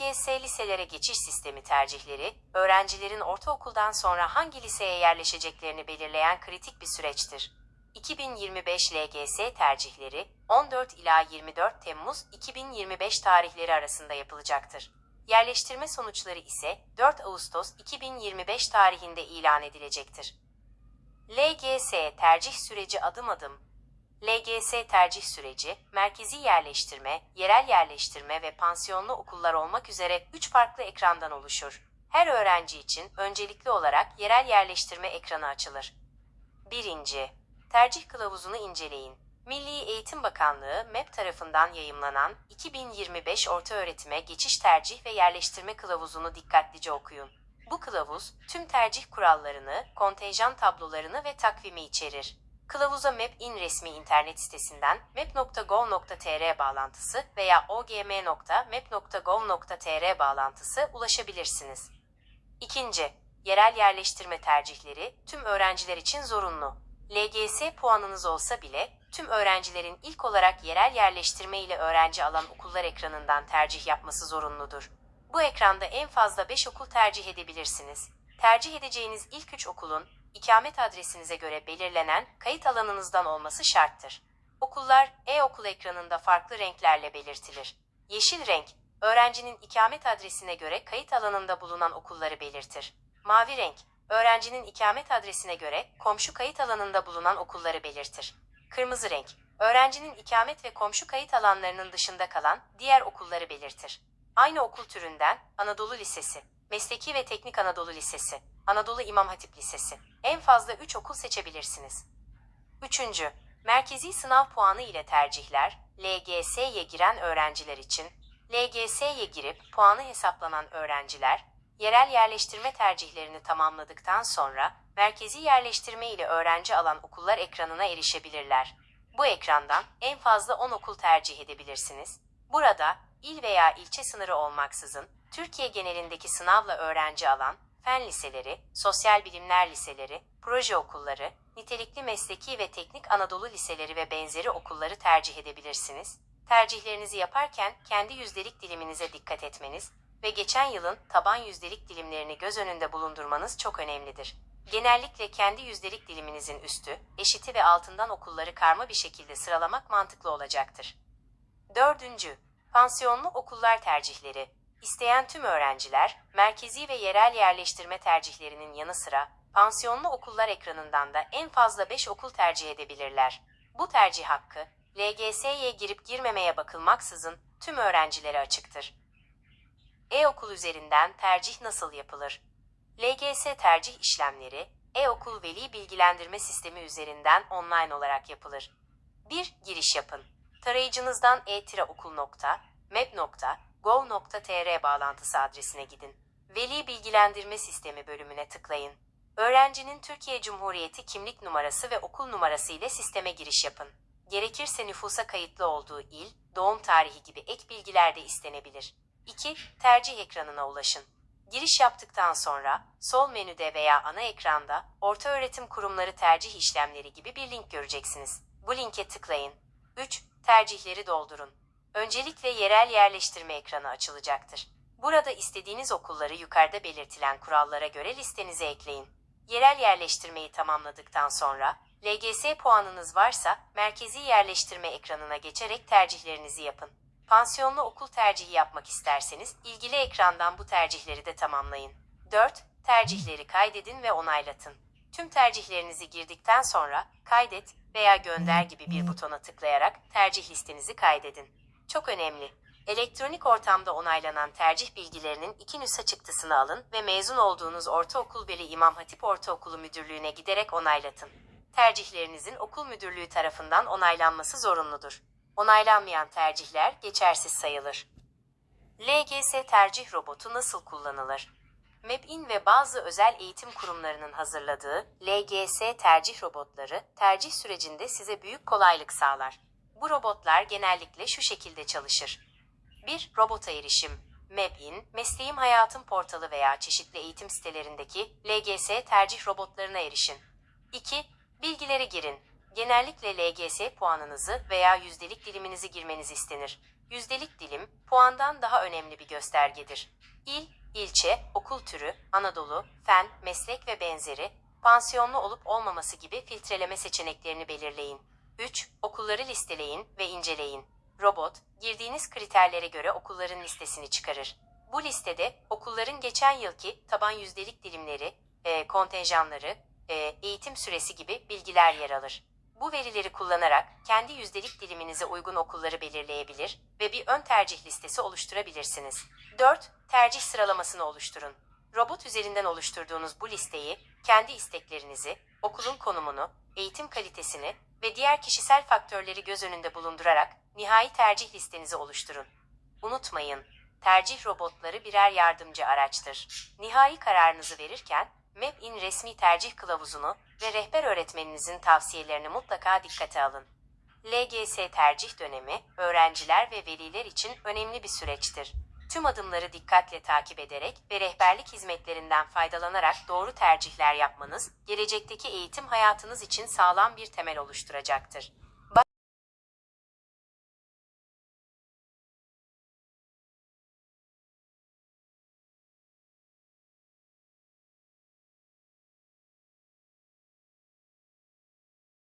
LGS liselere geçiş sistemi tercihleri, öğrencilerin ortaokuldan sonra hangi liseye yerleşeceklerini belirleyen kritik bir süreçtir. 2025 LGS tercihleri 14 ila 24 Temmuz 2025 tarihleri arasında yapılacaktır. Yerleştirme sonuçları ise 4 Ağustos 2025 tarihinde ilan edilecektir. LGS tercih süreci adım adım LGS tercih süreci, merkezi yerleştirme, yerel yerleştirme ve pansiyonlu okullar olmak üzere 3 farklı ekrandan oluşur. Her öğrenci için öncelikli olarak yerel yerleştirme ekranı açılır. 1. Tercih kılavuzunu inceleyin. Milli Eğitim Bakanlığı MEP tarafından yayımlanan 2025 Ortaöğretime Geçiş Tercih ve Yerleştirme Kılavuzunu dikkatlice okuyun. Bu kılavuz tüm tercih kurallarını, kontenjan tablolarını ve takvimi içerir. Kılavuza MEP-in resmi internet sitesinden map.gov.tr bağlantısı veya ogm.map.gov.tr bağlantısı ulaşabilirsiniz. İkinci, yerel yerleştirme tercihleri tüm öğrenciler için zorunlu. LGS puanınız olsa bile tüm öğrencilerin ilk olarak yerel yerleştirme ile öğrenci alan okullar ekranından tercih yapması zorunludur. Bu ekranda en fazla 5 okul tercih edebilirsiniz. Tercih edeceğiniz ilk 3 okulun ikamet adresinize göre belirlenen kayıt alanınızdan olması şarttır. Okullar e-okul ekranında farklı renklerle belirtilir. Yeşil renk, öğrencinin ikamet adresine göre kayıt alanında bulunan okulları belirtir. Mavi renk, öğrencinin ikamet adresine göre komşu kayıt alanında bulunan okulları belirtir. Kırmızı renk, öğrencinin ikamet ve komşu kayıt alanlarının dışında kalan diğer okulları belirtir. Aynı okul türünden Anadolu Lisesi, Mesleki ve Teknik Anadolu Lisesi, Anadolu İmam Hatip Lisesi. En fazla 3 okul seçebilirsiniz. 3. Merkezi sınav puanı ile tercihler, LGS'ye giren öğrenciler için, LGS'ye girip puanı hesaplanan öğrenciler, yerel yerleştirme tercihlerini tamamladıktan sonra merkezi yerleştirme ile öğrenci alan okullar ekranına erişebilirler. Bu ekrandan en fazla 10 okul tercih edebilirsiniz. Burada il veya ilçe sınırı olmaksızın Türkiye genelindeki sınavla öğrenci alan fen liseleri, sosyal bilimler liseleri, proje okulları, nitelikli mesleki ve teknik Anadolu liseleri ve benzeri okulları tercih edebilirsiniz. Tercihlerinizi yaparken kendi yüzdelik diliminize dikkat etmeniz ve geçen yılın taban yüzdelik dilimlerini göz önünde bulundurmanız çok önemlidir. Genellikle kendi yüzdelik diliminizin üstü, eşiti ve altından okulları karma bir şekilde sıralamak mantıklı olacaktır. Dördüncü, pansiyonlu okullar tercihleri. İsteyen tüm öğrenciler, merkezi ve yerel yerleştirme tercihlerinin yanı sıra pansiyonlu okullar ekranından da en fazla 5 okul tercih edebilirler. Bu tercih hakkı, LGS'ye girip girmemeye bakılmaksızın tüm öğrencilere açıktır. E-okul üzerinden tercih nasıl yapılır? LGS tercih işlemleri, e-okul veli bilgilendirme sistemi üzerinden online olarak yapılır. 1. Giriş yapın. Tarayıcınızdan e-okul.map.gov.tr bağlantısı adresine gidin. Veli bilgilendirme sistemi bölümüne tıklayın. Öğrencinin Türkiye Cumhuriyeti kimlik numarası ve okul numarası ile sisteme giriş yapın. Gerekirse nüfusa kayıtlı olduğu il, doğum tarihi gibi ek bilgiler de istenebilir. 2. Tercih ekranına ulaşın. Giriş yaptıktan sonra sol menüde veya ana ekranda ortaöğretim kurumları tercih işlemleri gibi bir link göreceksiniz. Bu linke tıklayın. 3. Tercihleri doldurun. Öncelikle yerel yerleştirme ekranı açılacaktır. Burada istediğiniz okulları yukarıda belirtilen kurallara göre listenize ekleyin. Yerel yerleştirmeyi tamamladıktan sonra LGS puanınız varsa merkezi yerleştirme ekranına geçerek tercihlerinizi yapın. Pansiyonlu okul tercihi yapmak isterseniz ilgili ekrandan bu tercihleri de tamamlayın. 4. Tercihleri kaydedin ve onaylatın. Tüm tercihlerinizi girdikten sonra kaydet veya gönder gibi bir butona tıklayarak tercih listenizi kaydedin. Çok önemli. Elektronik ortamda onaylanan tercih bilgilerinin iki nüsha çıktısını alın ve mezun olduğunuz ortaokul Veli İmam Hatip Ortaokulu Müdürlüğü'ne giderek onaylatın. Tercihlerinizin okul müdürlüğü tarafından onaylanması zorunludur. Onaylanmayan tercihler geçersiz sayılır. LGS tercih robotu nasıl kullanılır? MEBİN ve bazı özel eğitim kurumlarının hazırladığı LGS tercih robotları tercih sürecinde size büyük kolaylık sağlar. Bu robotlar genellikle şu şekilde çalışır. 1. Robota erişim. MEBİN, Mesleğim Hayatım portalı veya çeşitli eğitim sitelerindeki LGS tercih robotlarına erişin. 2. Bilgileri girin. Genellikle LGS puanınızı veya yüzdelik diliminizi girmeniz istenir. Yüzdelik dilim puandan daha önemli bir göstergedir. İl, ilçe, okul türü, Anadolu, fen, meslek ve benzeri, pansiyonlu olup olmaması gibi filtreleme seçeneklerini belirleyin. 3. Okulları listeleyin ve inceleyin. Robot, girdiğiniz kriterlere göre okulların listesini çıkarır. Bu listede okulların geçen yılki taban yüzdelik dilimleri, e, kontenjanları, e, eğitim süresi gibi bilgiler yer alır. Bu verileri kullanarak kendi yüzdelik diliminize uygun okulları belirleyebilir ve bir ön tercih listesi oluşturabilirsiniz. 4. Tercih sıralamasını oluşturun. Robot üzerinden oluşturduğunuz bu listeyi kendi isteklerinizi, okulun konumunu, eğitim kalitesini ve diğer kişisel faktörleri göz önünde bulundurarak nihai tercih listenizi oluşturun. Unutmayın, tercih robotları birer yardımcı araçtır. Nihai kararınızı verirken Map-in resmi tercih kılavuzunu ve rehber öğretmeninizin tavsiyelerini mutlaka dikkate alın. LGS tercih dönemi öğrenciler ve veliler için önemli bir süreçtir. Tüm adımları dikkatle takip ederek ve rehberlik hizmetlerinden faydalanarak doğru tercihler yapmanız, gelecekteki eğitim hayatınız için sağlam bir temel oluşturacaktır.